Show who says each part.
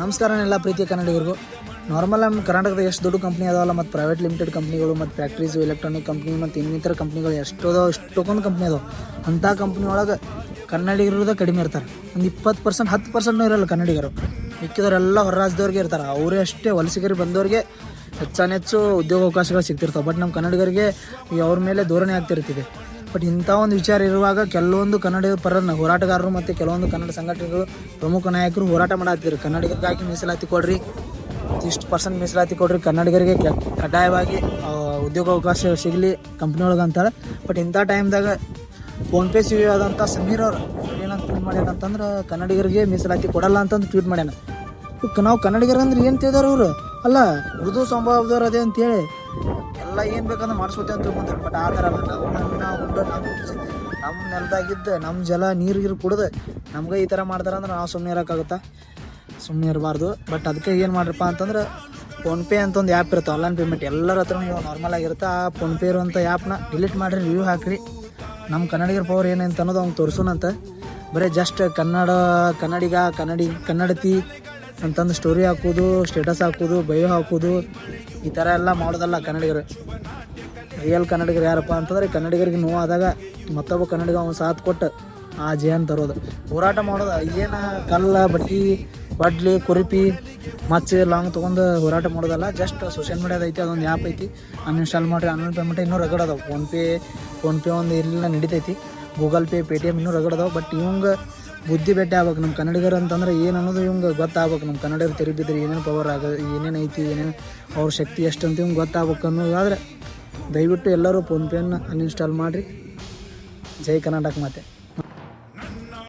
Speaker 1: ನಮಸ್ಕಾರ ಎಲ್ಲ ಪ್ರೀತಿಯ ಕನ್ನಡಿಗರಿಗೂ. ನಾರ್ಮಲ್ ನಮ್ಮ ಕರ್ನಾಟಕದ ಎಷ್ಟು ದೊಡ್ಡ ಕಂಪ್ನಿ ಅದಾವಲ್ಲ, ಮತ್ತು ಪ್ರೈವೇಟ್ ಲಿಮಿಟೆಡ್ ಕಂಪ್ನಿಗಳು ಮತ್ತು ಫ್ಯಾಕ್ಟ್ರೀಸು ಎಲೆಕ್ಟ್ರಾನಿಕ್ ಕಂಪ್ನಿ ಮತ್ತು ಇನ್ನಿತರ ಕಂಪ್ನಿಗಳು ಎಷ್ಟೋದೋ ಎಷ್ಟೊಂದು ಕಂಪ್ನಿ ಅದಾವೆ. ಅಂಥ ಕಂಪ್ನಿ ಒಳಗೆ ಕನ್ನಡಿಗರದ ಕಡಿಮೆ ಇರ್ತಾರೆ. ಒಂದು ಇಪ್ಪತ್ತು ಪರ್ಸೆಂಟ್ ಹತ್ತು ಪರ್ಸೆಂಟ್ನೂ ಇರಲ್ಲ ಕನ್ನಡಿಗರು. ಮಿಕ್ಕಿದವರೆಲ್ಲ ಹೊರ ರಾಜ್ಯದವ್ರಿಗೆ ಇರ್ತಾರೆ. ಅವರೇ ಅಷ್ಟೇ ವಲಸಿಗರಿಗೆ ಬಂದವ್ರಿಗೆ ಹೆಚ್ಚಾನೆಚ್ಚು ಉದ್ಯೋಗ ಅವಕಾಶಗಳು ಸಿಗ್ತಿರ್ತಾವೆ. ಬಟ್ ನಮ್ಮ ಕನ್ನಡಿಗರಿಗೆ ಅವ್ರ ಮೇಲೆ ಧೋರಣೆ ಆಗ್ತಿರ್ತಿದೆ. ಬಟ್ ಇಂಥ ಒಂದು ವಿಚಾರ ಇರುವಾಗ ಕೆಲವೊಂದು ಕನ್ನಡ ಪರ ಹೋರಾಟಗಾರರು ಮತ್ತು ಕೆಲವೊಂದು ಕನ್ನಡ ಸಂಘಟನೆಗಳು ಪ್ರಮುಖ ನಾಯಕರು ಹೋರಾಟ ಮಾಡತ್ತಿದ್ರು ಕನ್ನಡಿಗರಿಗಾಗಿ ಮೀಸಲಾತಿ ಕೊಡ್ರಿ ಇಷ್ಟು ಪರ್ಸೆಂಟ್ ಮೀಸಲಾತಿ ಕೊಡ್ರಿ ಕನ್ನಡಿಗರಿಗೆ ಕಡ್ಡಾಯವಾಗಿ ಆ, ಉದ್ಯೋಗ ಅವಕಾಶ ಸಿಗಲಿ ಕಂಪ್ನಿ ಒಳಗೆ ಅಂತಾರೆ. ಬಟ್ ಇಂಥ ಟೈಮ್ದಾಗ ಫೋನ್ಪೇ ಸಿ ಆದಂಥ ಸಮೀರ್ ಅವರು ಏನಂತ ಟ್ವೀಟ್ ಮಾಡ್ಯಾರ ಅಂತಂದ್ರೆ ಕನ್ನಡಿಗರಿಗೆ ಮೀಸಲಾತಿ ಕೊಡಲ್ಲ ಅಂತಂದು ಟ್ವೀಟ್ ಮಾಡ್ಯಾನ. ನಾವು ಕನ್ನಡಿಗರಂದ್ರೆ ಏನು ತಿಳಿದಾರ ಅವರು? ಅಲ್ಲ ಉರ್ದು ಸಂಭವದವ್ರು ಅದೇ ಅಂತೇಳಿ ಎಲ್ಲ ಏನು ಬೇಕಂದ್ರೆ ಮಾಡಿಸ್ಕೋತೀವಿ ಅಂತ ತಿಳ್ಕೊಂತಾರೆ. ಬಟ್ ಆ ಥರ ಅಲ್ಲ, ನಾವು ಮಣ್ಣ ಉಂಡ ನಮ್ಮ ನೆಲದಾಗಿದ್ದ ನಮ್ಮ ಜಲ, ನೀರು ಗೀರು ಕುಡ್ದು ನಮ್ಗೆ ಈ ಥರ ಮಾಡ್ತಾರೆ ಅಂದ್ರೆ ನಾವು ಸುಮ್ಮನೆ ಇರೋಕ್ಕಾಗುತ್ತಾ? ಸುಮ್ಮನೆ ಇರಬಾರ್ದು. ಬಟ್ ಅದಕ್ಕೆ ಏನು ಮಾಡ್ರಪ್ಪ ಅಂತಂದ್ರೆ ಫೋನ್ಪೇ ಅಂತ ಒಂದು ಆ್ಯಪ್ ಇರುತ್ತೆ ಆನ್ಲೈನ್ ಪೇಮೆಂಟ್ ಎಲ್ಲರ ಹತ್ರ ನಾರ್ಮಲ್ ಆಗಿರುತ್ತೆ, ಆ ಫೋನ್ಪೇ ಇರುವಂಥ ಆ್ಯಪ್ನ ಡಿಲೀಟ್ ಮಾಡಿರಿ ರಿವ್ಯೂ ಹಾಕಿರಿ. ನಮ್ಮ ಕನ್ನಡಿಗರ ಪವರ್ ಏನಂತ ಅನ್ನೋದು ಅವ್ನು ತೋರಿಸೋಣಂತ ಬರೀ ಜಸ್ಟ್ ಕನ್ನಡ, ಕನ್ನಡಿಗ, ಕನ್ನಡಿ, ಕನ್ನಡತಿ ಅಂತಂದು ಸ್ಟೋರಿ ಹಾಕೋದು ಸ್ಟೇಟಸ್ ಹಾಕೋದು ಬಯೋ ಹಾಕೋದು, ಈ ಥರ ಎಲ್ಲ ಮಾಡೋದಲ್ಲ ಕನ್ನಡಿಗರು. ರಿಯಲ್ ಕನ್ನಡಿಗರು ಯಾರಪ್ಪ ಅಂತಂದ್ರೆ ಕನ್ನಡಿಗರಿಗೆ ನೋವಾದಾಗ ಮತ್ತೊಬ್ಬ ಕನ್ನಡಿಗ ಅವನು ಸಾಥ್ ಕೊಟ್ಟು ಆ ಜಯನ್ ತರೋದು. ಹೋರಾಟ ಮಾಡೋದು, ಏನು ಕಲ್ಲ, ಬಟ್ಟಿ, ಬಡ್ಲಿ, ಕುರಿಪಿ, ಮಚ್ಚ ಲಾಂಗ್ ತೊಗೊಂಡು ಹೋರಾಟ ಮಾಡೋದಲ್ಲ. ಜಸ್ಟ್ ಸೋಷಿಯಲ್ ಮೀಡಿಯಾದ ಐತಿ, ಅದೊಂದು ಆ್ಯಪ್ ಐತಿ. ಅನ್ಇನ್ಸ್ಟಾಲ್ ಮಾಡಿರಿ ಆನ್ಲೈನ್ ಪೇಮೆಂಟ್ ಇನ್ನೂ ರಗಡ್ ಅದಾವೆ. ಫೋನ್ಪೇ ಫೋನ್ಪೇ ಒಂದು ಇರಲಿಲ್ಲ ನಡೀತೈತಿ. Google Pay Paytm ಇನ್ನೂ ರಗಡ್ ಅದಾವೆ. ಬಟ್ ಇವಂಗೆ ಬುದ್ಧಿ ಬೆಟ್ಟ ಆಗ್ಬೇಕು ನಮ್ಮ ಕನ್ನಡಿಗರು ಅಂತಂದ್ರೆ ಏನು ಅನ್ನೋದು ಇವಂಗೆ ಗೊತ್ತಾಗ್ಬೇಕು. ನಮ್ಮ ಕನ್ನಡಿಗರು ತಿರುಗಿದ್ರೆ ಏನೇನು ಪವರ್ ಆಗ, ಏನೇನು ಐತಿ, ಏನೇನು ಅವ್ರ ಶಕ್ತಿ ಎಷ್ಟು ಅಂತ ಇವಂಗೆ ಗೊತ್ತಾಗ್ಬೇಕು ಅನ್ನೋದಾದರೆ ದಯವಿಟ್ಟು ಎಲ್ಲರೂ ಫೋನ್ಪೇನ ಅನ್ಇನ್ಸ್ಟಾಲ್ ಮಾಡಿರಿ. ಜೈ ಕರ್ನಾಟಕ ಮಾತೆ.